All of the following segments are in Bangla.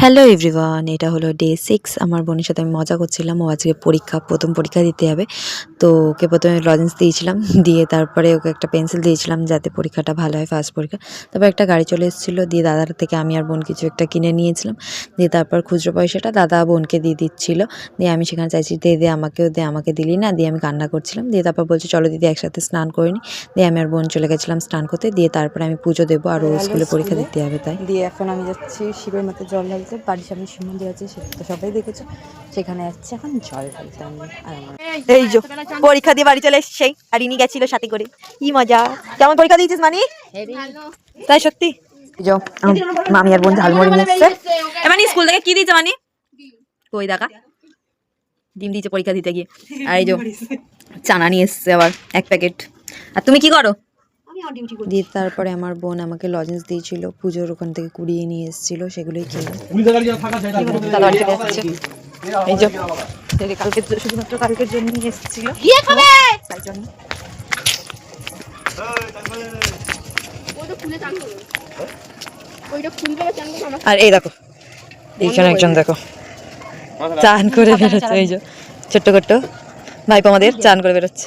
হ্যালো এভরিওয়ান এটা হলো ডে সিক্স আমার বোনের সাথে আমি মজা করছিলাম। ও আজকে পরীক্ষা প্রথম পরীক্ষা দিতে হবে। তো ওকে প্রথমে লজেন্স দিয়েছিলাম। দিয়ে তারপরে ওকে একটা পেন্সিল দিয়েছিলাম যাতে পরীক্ষাটা ভালো হয় ফার্স্ট পরীক্ষা। তারপর একটা গাড়ি চলে এসেছিল। দিয়ে দাদার থেকে আমি আর বোন কিছু একটা কিনে নিয়েছিলাম। দিয়ে তারপর খুচরো পয়সাটা দাদা বোনকে দিয়ে দিচ্ছিল। দিয়ে আমি সেখানে চাইছি দে দে আমাকেও দে আমাকে দিলি না? দিয়ে আমি কান্না করছিলাম। দিয়ে তারপর বলছে চলো দিদি একসাথে স্নান করে নি। দিয়ে আমি আর বোন চলে গেছিলাম স্নান করতে। দিয়ে তারপরে আমি পুজো দেবো। আর ও স্কুলে পরীক্ষা দিতে হবে তাই? দিয়ে এখন আমি যাচ্ছি শিবের মতো জল ঢালতে বাড়ির সামনে শিব মন্দির আছে সেটা তো সবাই দেখেছ। সেখানে যাচ্ছি এখন জল ঢালতে আমি আর আমার এই যে পরীক্ষা দিয়ে বাড়ি চলে এসছে আর ইনি গেছিল সাথে করে। কি মজা। কেমন পরীক্ষা দিয়েছিস মানি? তাই সত্যি? এই যে মামি আর বোন ঝালমুড়ি নিয়ে এসছে। এ স্কুল থেকে কি দিয়েছে মানি? কই দেখা ডিম দিয়েছে পরীক্ষা দিতে গিয়ে। আর এই যে চানা নিয়ে এসছে আবার এক প্যাকেট। আর তুমি কি করো? দিয়ে তারপরে আমার বোন আমাকে লজেন্স দিয়েছিল পুজোর ওখান থেকে কুড়িয়ে নিয়ে এসেছিল সেগুলোই খেলাম দাদা বাড়ি চলে যাচ্ছে এই যে কালকে শুধুমাত্র কালকের জন্য নিয়ে এসেছিল। তাই জন্য। আর এই দেখো এইখানে একজন দেখো। চান করে বেরোচ্ছে এই যে ছোট্ট ছোট্ট ভাইপো আমাদের চান করে বেরোচ্ছে।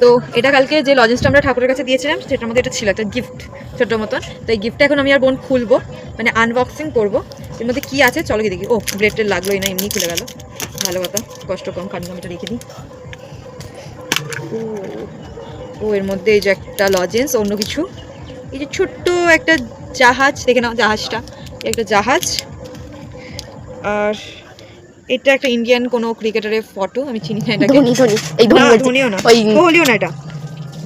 তো এটা কালকে যে লজেন্সটা আমরা ঠাকুরের কাছে দিয়েছিলাম, সেটার মধ্যে এটা ছিল একটা গিফট ছোট মতন। তো এই গিফটটা এখন আমি আর বোন খুলবো মানে আনবক্সিং করব। এর মধ্যে কী আছে চলো গিয়ে দেখি। ও ব্রেড টেড লাগলোই না এমনি খুলে গেল। ভালো কথা, কষ্ট কম, কারণ আমি রেখে দিই। ও এর মধ্যে এই যে একটা লজেন্স অন্য কিছু। এই যে ছোট্ট একটা জাহাজ, দেখে নাও জাহাজটা। একটা জাহাজ। আর এটা একটা ইন্ডিয়ান কোনো ক্রিকেটারের ফটো আমি চিনি না এটাকে। ধোনি ধোনি এই ধোনি। ধোনিও না। ওই কোহলিও না এটা।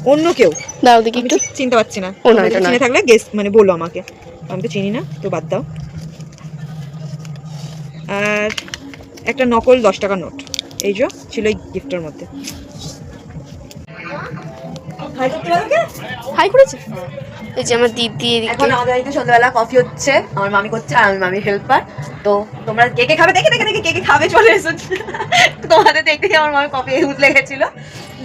অন্য কেউ। দাঁড়াও দেখি একটু। চিনতে পারছি না। ও না, এটা চিনে থাকলে গেস মানে বলো আমাকে। আমি তো চিনি না তো বাদ দাও। আর একটা নকল দশ টাকা নোট। এই যে ছিল এই গিফটের মধ্যে। হাই করেছে? এই যে আমার দিদি এদিকে। এখন আমাদের বাড়িতে সন্ধ্যাবেলা কফি হচ্ছে। আমার মামি করছে আর মামির হেল্পার তো তোমরা কে কে খাবে? দেখে দেখে দেখে কে কে খাবে? চলে এসো। তোমাদের দেখতে আমার মামি কফি উতলে গেছিল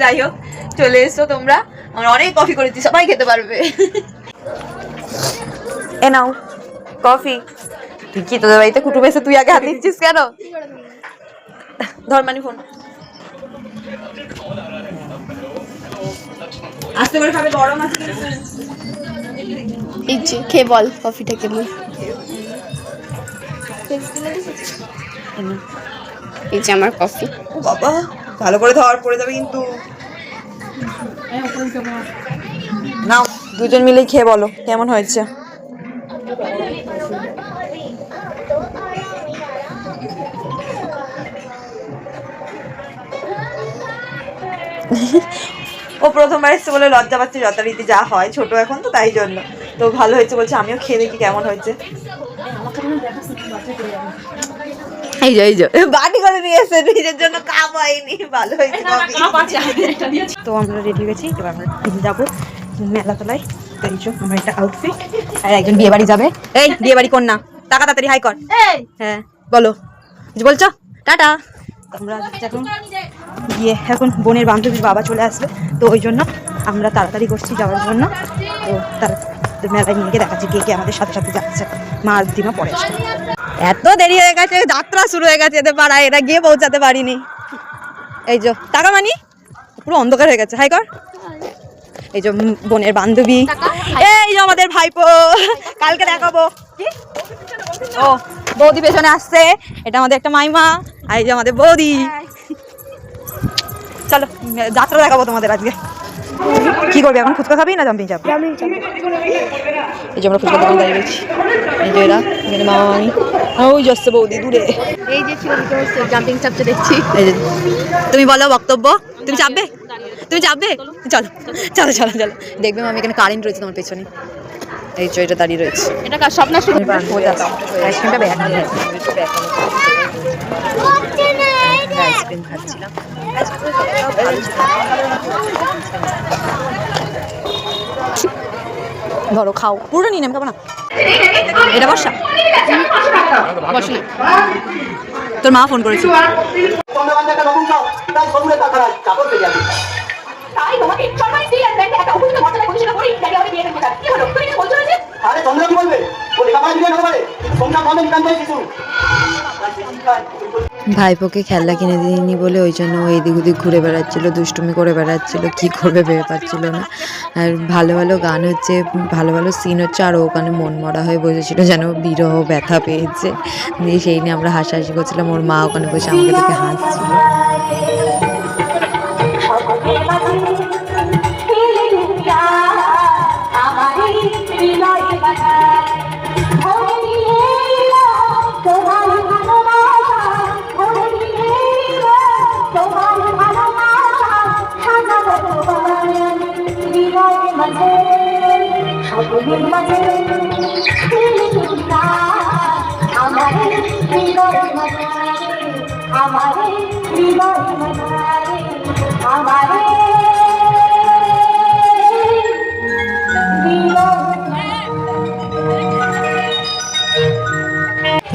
যাই হোক, চলে এসো তোমরা। আমরা অনেক কফি করেছি, সবাই খেতে পারবে। এ নাও কফি তুই কি তোদের বাড়িতে কুটুম এসে তুই আগে হাত দিচ্ছিস কেন? ধর মানি ফোন আস্তে করে খাবে, গরম আছে। এই যে খেয়ে বল কফিটা কেমন এই যে আমার কফি বাবা, ভালো করে ধর পড়ে যাবে কিন্তু। নাও, দুজন মিলে খেয়ে বলো, কেমন হয়েছে? ও প্রথমবার এসছে বলে লজ্জা পাচ্ছে যথারীতি যা হয় ছোট এখন তো তাই জন্য। তো ভালো হয়েছে বলছে আমিও খেয়ে দেখি কেমন হয়েছে। এই যে এই যে বাটি করে নিয়ে এসে নিজের জন্য কাপ হয়নি ভালো হয়েছে তো আমরা রেডি গেছি এবার আমরা যাব মেলাতলায়। তো এই আমার একটা আউটফিট আর একজন বিয়ে বাড়ি যাবে। এই বিয়ে বাড়ি কন্যা টাকা তাড়াতাড়ি হাই কর। হ্যাঁ বলো। বলছো টাটা। আমরা এখন গিয়ে এখন বোনের বান্ধবীর বাবা চলে আসবে তো ওই জন্য আমরা তাড়াতাড়ি করছি যাওয়ার জন্য। তো তারা মেলায় নিয়ে গিয়ে দেখাচ্ছি কে কে আমাদের সাথে সাথে যাচ্ছে। মা আর দিমা পরে আসবে। এত দেরি হয়ে গেছে যাত্রা শুরু হয়ে গেছে এদের পাড়ায় এরা গিয়ে পৌঁছাতে পারিনি। এই যে টাকা মানি? পুরো অন্ধকার হয়ে গেছে। হাই কর। এই যে বোনের বান্ধবী। এই যে আমাদের ভাইপো। কালকে দেখাবো। কি? ও বৌদি পেছনে আসছে। এটা আমাদের একটা মাইমা আর এই যে আমাদের বৌদি। চলো যাত্রা দেখাবো তোমাদের আজকে। কি করবে এখন ফুচকা খাবি না জাম্পিং চাপ এই যে আমরা ফুচকা দোকান দাঁড়িয়ে রয়েছি এই যে এরা এখানে মামা মামি। ওই যাচ্ছে বৌদি দূরে। এই যে জাম্পিং চাপটা দেখছি। এই যে তুমি বলো বক্তব্য। তুমি চাপবে? তুমি চাপবে? চলো চলো চলো চলো। দেখবে আমি এখানে কারেন্ট রয়েছে তোমার পেছনে। এই যে এটা দাঁড়িয়ে রয়েছে। এটা কার স্বপ্ন আইসক্রিমটা ব্যাগ আইসক্রিম খাচ্ছিলাম। ধরো খাও। পুরো নিয়ে নেমে না এটা বসা। তোর মা ফোন করেছে। তাই তোমাকে দিয়ে একটা করি আমি কি হলো? তুমি ভাইপোকে খেলনা কিনে দিইনি বলে ওই জন্য ও এদিক ওদিক ঘুরে বেড়াচ্ছিল দুষ্টুমি করে বেড়াচ্ছিল কি করবে ভেবে পাচ্ছিল না। আর ভালো ভালো গান হচ্ছে ভালো ভালো সিন হচ্ছে আর ওখানে মন মরা হয়ে বসেছিল যেন বিরহ ব্যথা পেয়েছে। দিয়ে সেই নিয়ে আমরা হাসাহাসি করছিলাম ওর মা ওখানে বসে আমাকে দেখে হাসছিল।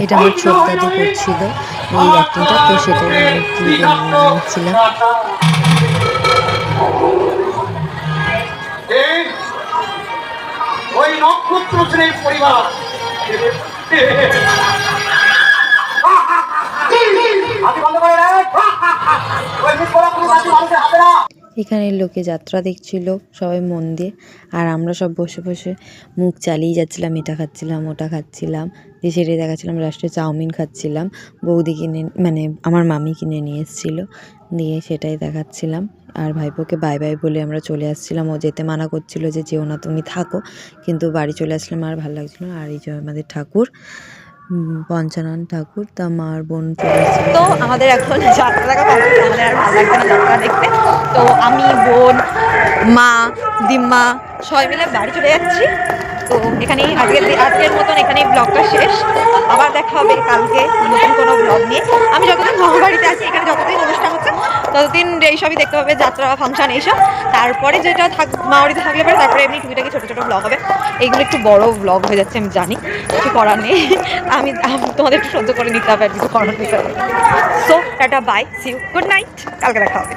এটা আমার ছোট দাদু করছিল এই অ্যাক্টিংটা তো সেটাই আমি মানুষের হাতে না এখানে লোকে যাত্রা দেখছিল, সবাই মন দিয়ে, আর আমরা সব বসে বসে মুখ চালিয়ে যাচ্ছিলাম, এটা খাচ্ছিলাম, ওটা খাচ্ছিলাম, দিয়ে সেটাই দেখাচ্ছিলাম লাস্টে চাউমিন খাচ্ছিলাম, বৌদি কিনে মানে আমার মামি কিনে নিয়ে এসেছিল, দিয়ে সেটাই দেখাচ্ছিলাম। আর ভাইপোকে বাই বাই বলে আমরা চলে আসছিলাম। ও যেতে মানা করছিল যে, যেও না, তুমি থাকো। কিন্তু বাড়ি চলে আসলাম আর ভালো লাগছিল আর এই যে আমাদের ঠাকুর পঞ্চানন ঠাকুর, তা মার বোন তো আমাদের এখন যাত্রা দেখতে। তো আমি, বোন মা, দিম্মা, সবাই মিলে বাড়ি চলে যাচ্ছি। তো এখানেই আজকের আজকের মতন এখানেই ব্লগটা শেষ। আবার দেখা হবে কালকে নতুন কোনো ব্লগ নিয়ে। আমি যতদিন মামা বাড়িতে আছি, এখানে যতদিন অনুষ্ঠান হচ্ছে, ততদিন এইসবই দেখতে পাবে, যাত্রা, ফাংশন এইসব। তারপরে যেটা থাক মা বাড়িতে থাকলে পরে তারপরে এমনি টুকিটাকি ছোটো ছোটো ব্লগ হবে। এইগুলো একটু বড় ব্লগ হয়ে যাচ্ছে, আমি জানি। কিছু করার নেই। আমি তোমাদের একটু সহ্য করে নিতে হবে আর কিছু করার নেই। So tata bye see good night কালকে দেখা হবে।